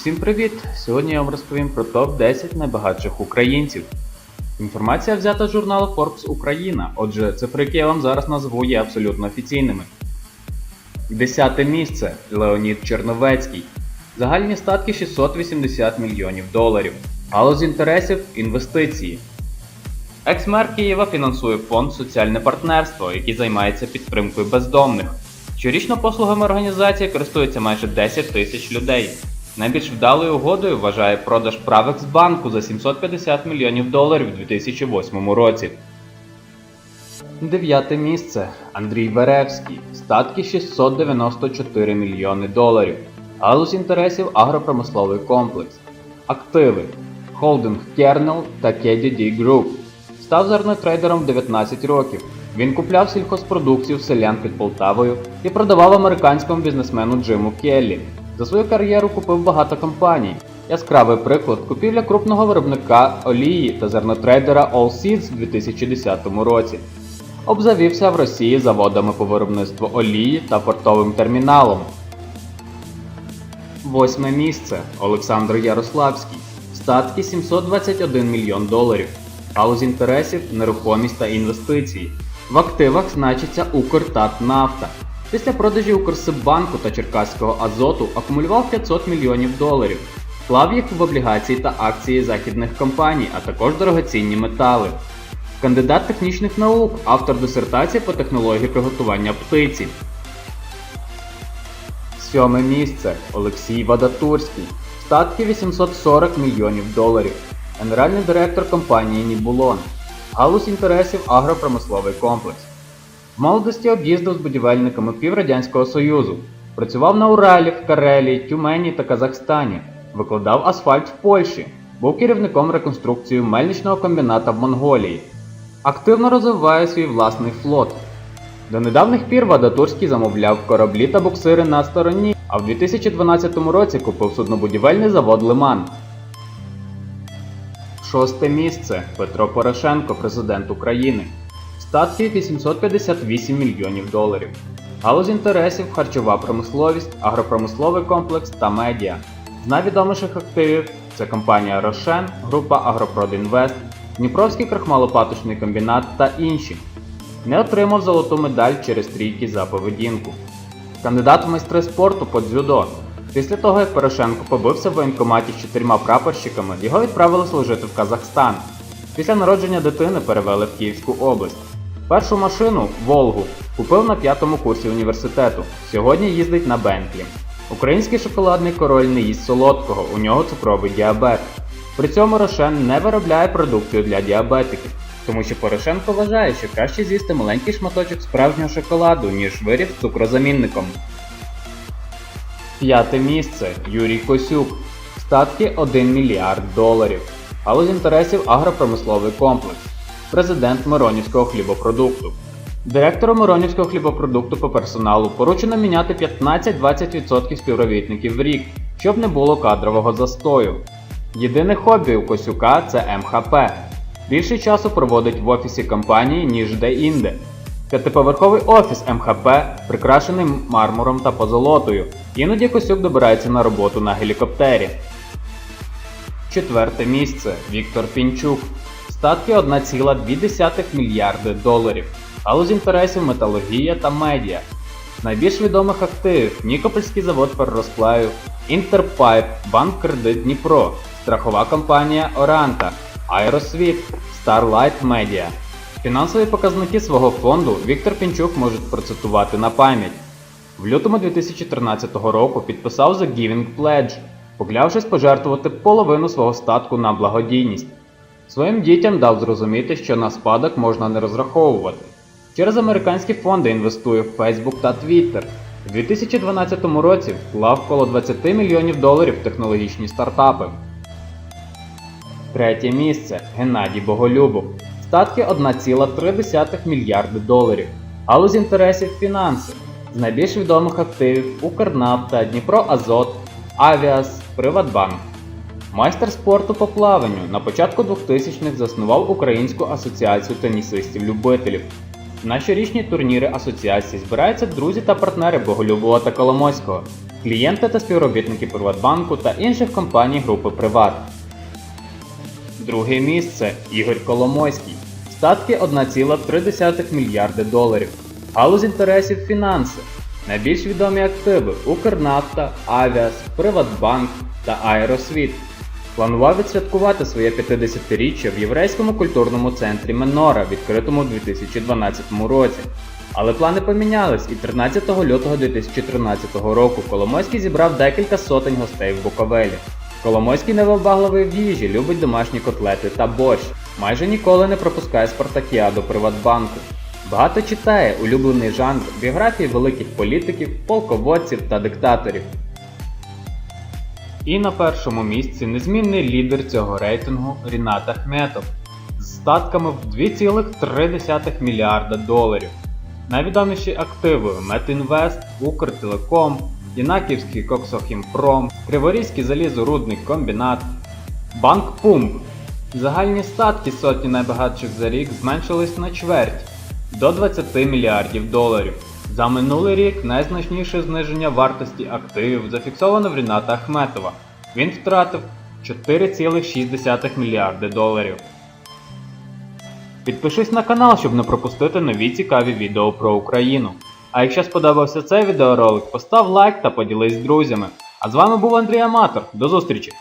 Всім привіт! Сьогодні я вам розповім про топ-10 найбагатших українців. Інформація взята з журналу Forbes Україна, отже, цифри, які я вам зараз назву, є абсолютно офіційними. Десяте місце Леонід Черновецький. Загальні статки 680 мільйонів доларів. Галузь інтересів інвестиції. Екс-мер Києва фінансує фонд Соціальне партнерство, який займається підтримкою бездомних. Щорічно послугами організації користується майже 10 тисяч людей. Найбільш вдалою угодою вважає продаж правих з банку за 750 мільйонів доларів у 2008 році. Дев'яте місце Андрій Веревський. Статки 694 мільйони доларів. Галузь інтересів агропромисловий комплекс. Активи. Холдинг Kernel та KDD Group. Став зернотрейдером в 19 років. Він купляв сільхозпродукцію селян під Полтавою і продавав американському бізнесмену Джиму Келлі. За свою кар'єру купив багато компаній. Яскравий приклад купівля крупного виробника олії та зернотрейдера Allseeds у 2010 році. Обзавівся в Росії заводами по виробництву олії та портовим терміналом. Восьме місце Олександр Ярославський. Статки 721 мільйон доларів. Галузь інтересів, нерухомість та інвестиції. В активах значиться Укртатнафта. Після продажі Укрсиббанку та Черкаського Азоту акумулював 500 мільйонів доларів. Вклав їх в облігації та акції західних компаній, а також дорогоцінні метали. Кандидат технічних наук, автор дисертації по технології приготування птиці. Сьоме місце Олексій Вадатурський. Статки 840 мільйонів доларів. Генеральний директор компанії Нібулон. Галузь інтересів агропромисловий комплекс. Молодості об'їздив з будівельниками піврадянського Союзу. Працював на Уралі, в Карелії, Тюмені та Казахстані. Викладав асфальт в Польщі. Був керівником реконструкції мельничного комбіната в Монголії. Активно розвиває свій власний флот. До недавніх пір Вадатурський замовляв кораблі та буксири на стороні, а в 2012 році купив суднобудівельний завод Лиман. Шосте місце Петро Порошенко, президент України. Статки 858 мільйонів доларів. Галузь інтересів, харчова промисловість, агропромисловий комплекс та медіа. З найвідоміших активів це компанія Рошен, група Агропродінвест, Дніпровський крахмалопаточний комбінат та інші. Не отримав золоту медаль через трійки за поведінку. Кандидат в майстри спорту по дзюдо. Після того, як Порошенко побився в воєнкоматі з чотирма прапорщиками, його відправили служити в Казахстан. Після народження дитини перевели в Київську область. Першу машину Волгу купив на п'ятому курсі університету. Сьогодні їздить на Бентлі. Український шоколадний король не їсть солодкого, у нього цукровий діабет. При цьому Рошен не виробляє продукцію для діабетиків, тому що Порошенко вважає, що краще з'їсти маленький шматочок справжнього шоколаду, ніж виріб з цукрозамінником. П'яте місце Юрій Косюк. Статки 1 мільярд доларів. Галузь інтересів агропромисловий комплекс. Президент Миронівського хлібопродукту. Директору Миронівського хлібопродукту по персоналу поручено міняти 15-20% співробітників в рік, щоб не було кадрового застою. Єдине хобі у Косюка це МХП. Більше часу проводить в офісі компанії, ніж де-інде. П'ятиповерховий офіс МХП прикрашений мармуром та позолотою. Іноді Косюк добирається на роботу на гелікоптері. Четверте місце Віктор Пінчук. Статки 1,2 мільярди доларів. Галузь інтересів металургія та медіа. Найбільш відомих активів Нікопольський завод перерозплавів, Інтерпайп, Банк Кредит Дніпро, страхова компанія Оранта, Аеросвіт, Starlight Media. Фінансові показники свого фонду Віктор Пінчук може процитувати на пам'ять. В лютому 2013 року підписав The Giving Pledge, поклявшись пожертвувати половину свого статку на благодійність. Своїм дітям дав зрозуміти, що на спадок можна не розраховувати. Через американські фонди інвестує в Facebook та Twitter. У 2012 році вклав коло 20 мільйонів доларів в технологічні стартапи. Третє місце Геннадій Боголюбов. Статки 1,3 мільярди доларів. Галузь інтересів фінанси. З найбільш відомих активів Укрнафта, Дніпро Азот, Авіас, Приватбанк. Майстер спорту по плаванню на початку 2000-х заснував Українську асоціацію тенісистів-любителів. На щорічні турніри асоціації збираються друзі та партнери Боголюбова та Коломойського. клієнти та співробітники Приватбанку та інших компаній групи Приват. Друге місце Ігор Коломойський. Статки 1,3 мільярди доларів. Галузь інтересів фінанси. Найбільш відомі активи Укрнафта, Авіас, Приватбанк та Аеросвіт. Планував відсвяткувати своє 50-річчя в єврейському культурному центрі Менора, відкритому у 2012 році. Але плани помінялись, і 13 лютого 2013 року Коломойський зібрав декілька сотень гостей в Буковелі. Коломойський невибагливий в їжі, любить домашні котлети та борщ. Майже ніколи не пропускає спартакіаду Приватбанку. Багато читає улюблений жанр біографії великих політиків, полководців та диктаторів. І на першому місці незмінний лідер цього рейтингу Рінат Ахметов з статками в 2,3 мільярда доларів. Найвідоміші активи Метінвест, Укртелеком, Інаківський Коксохімпром, Криворізький залізорудний комбінат, Банк Пумп. Загальні статки сотні найбагатших за рік зменшились на чверть до 20 мільярдів доларів. За минулий рік найзначніше зниження вартості активів зафіксовано в Ріната Ахметова. Він втратив 4,6 мільярди доларів. Підпишись на канал, щоб не пропустити нові цікаві відео про Україну. А якщо сподобався цей відеоролик, постав лайк та поділись з друзями. А з вами був Андрій Аматор. До зустрічі!